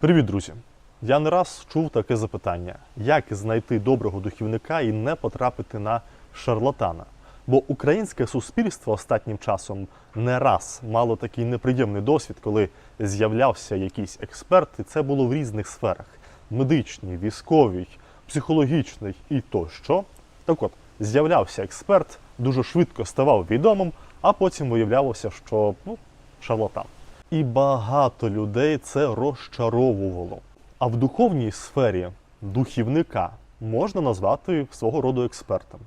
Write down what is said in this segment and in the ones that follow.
Привіт, друзі! Я не раз чув таке запитання: як знайти доброго духівника і не потрапити на шарлатана? Бо українське суспільство останнім часом не раз мало такий неприємний досвід, коли з'являвся якийсь експерт, і це було в різних сферах: медичній, військовій, психологічний і тощо. Так от, з'являвся експерт, дуже швидко ставав відомим, а потім виявлялося, що ну, шарлатан. І багато людей це розчаровувало. А в духовній сфері духівника можна назвати свого роду експертом.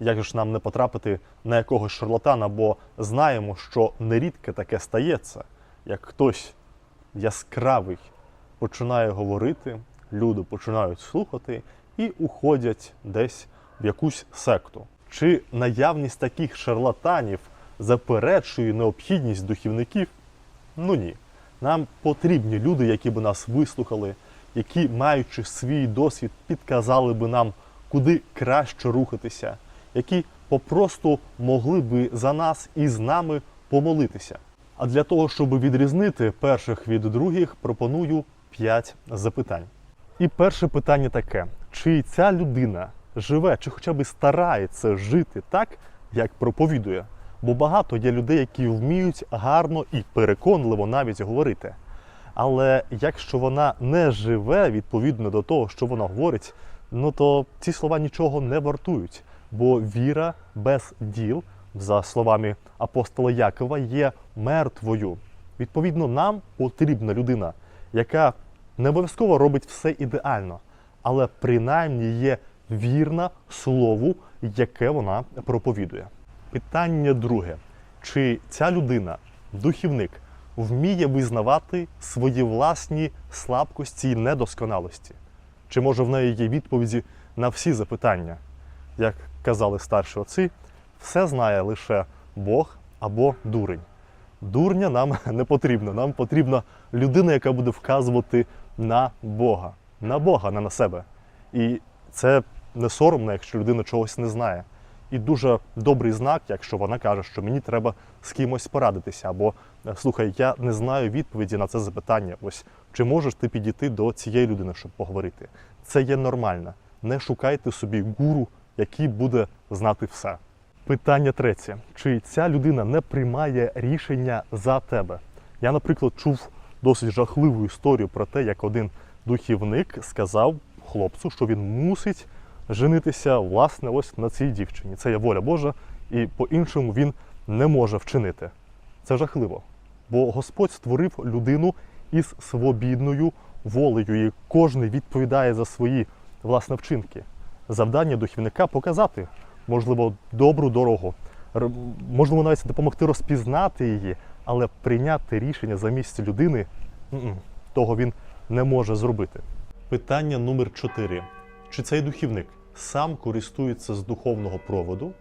Як ж нам не потрапити на якогось шарлатана, бо знаємо, що нерідко таке стається, як хтось яскравий починає говорити, люди починають слухати і уходять десь в якусь секту. Чи наявність таких шарлатанів заперечує необхідність духівників? Ну ні. Нам потрібні люди, які б нас вислухали, які, маючи свій досвід, підказали би нам, куди краще рухатися, які попросту могли би за нас і з нами помолитися. А для того, щоб відрізнити перших від других, пропоную 5 запитань. І перше питання таке: чи ця людина живе, чи хоча б старається жити так, як проповідує? Бо багато є людей, які вміють гарно і переконливо навіть говорити. Але якщо вона не живе відповідно до того, що вона говорить, ну то ці слова нічого не вартують. Бо віра без діл, за словами апостола Якова, є мертвою. Відповідно, нам потрібна людина, яка не обов'язково робить все ідеально, але принаймні є вірна слову, яке вона проповідує. Питання друге: чи ця людина, духівник, вміє визнавати свої власні слабкості і недосконалості? Чи може в неї є відповіді на всі запитання? Як казали старші отці, все знає лише Бог або дурень. Дурня нам не потрібно. Нам потрібна людина, яка буде вказувати на Бога, на Бога, не на себе. І це не соромно, якщо людина чогось не знає. І дуже добрий знак, якщо вона каже, що мені треба з кимось порадитися, або слухай, я не знаю відповіді на це запитання. Ось чи можеш ти підійти до цієї людини, щоб поговорити? Це є нормально. Не шукайте собі гуру, який буде знати все. Питання третє: чи ця людина не приймає рішення за тебе? Я, наприклад, чув досить жахливу історію про те, як один духівник сказав хлопцю, що він мусить женитися власне ось на цій дівчині. Це є воля Божа, і по-іншому він не може вчинити. Це жахливо. Бо Господь створив людину із свобідною волею, і кожен відповідає за свої власне вчинки. Завдання духівника показати, можливо, добру дорогу, можливо, навіть допомогти розпізнати її, але прийняти рішення за місце людини того він не може зробити. Питання номер 4. Чи цей духівник сам користується з духовного проводу,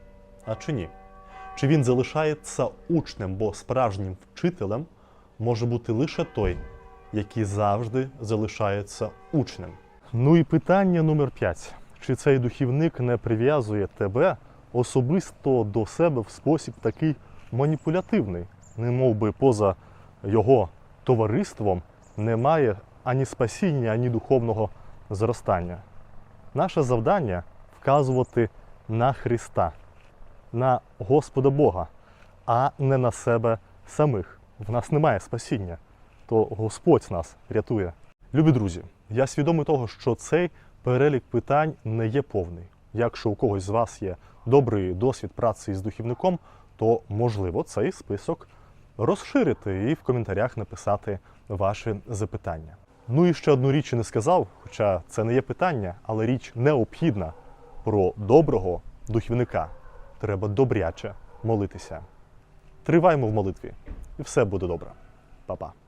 а чи ні? Чи він залишається учнем, бо справжнім вчителем може бути лише той, який завжди залишається учнем? Ну і питання номер 5. Чи цей духівник не прив'язує тебе особисто до себе в спосіб такий маніпулятивний, не мов би поза його товариством немає ані спасіння, ані духовного зростання? Наше завдання вказувати на Христа, на Господа Бога, а не на себе самих. В нас немає спасіння, то Господь нас рятує. Любі друзі, я свідомий того, що цей перелік питань не є повний. Якщо у когось з вас є добрий досвід праці з духівником, то можливо цей список розширити і в коментарях написати ваші запитання. Ну і ще одну річ не сказав, хоча це не є питання, але річ необхідна про доброго духівника. Треба добряче молитися. Триваймо в молитві, і все буде добре. Па-па.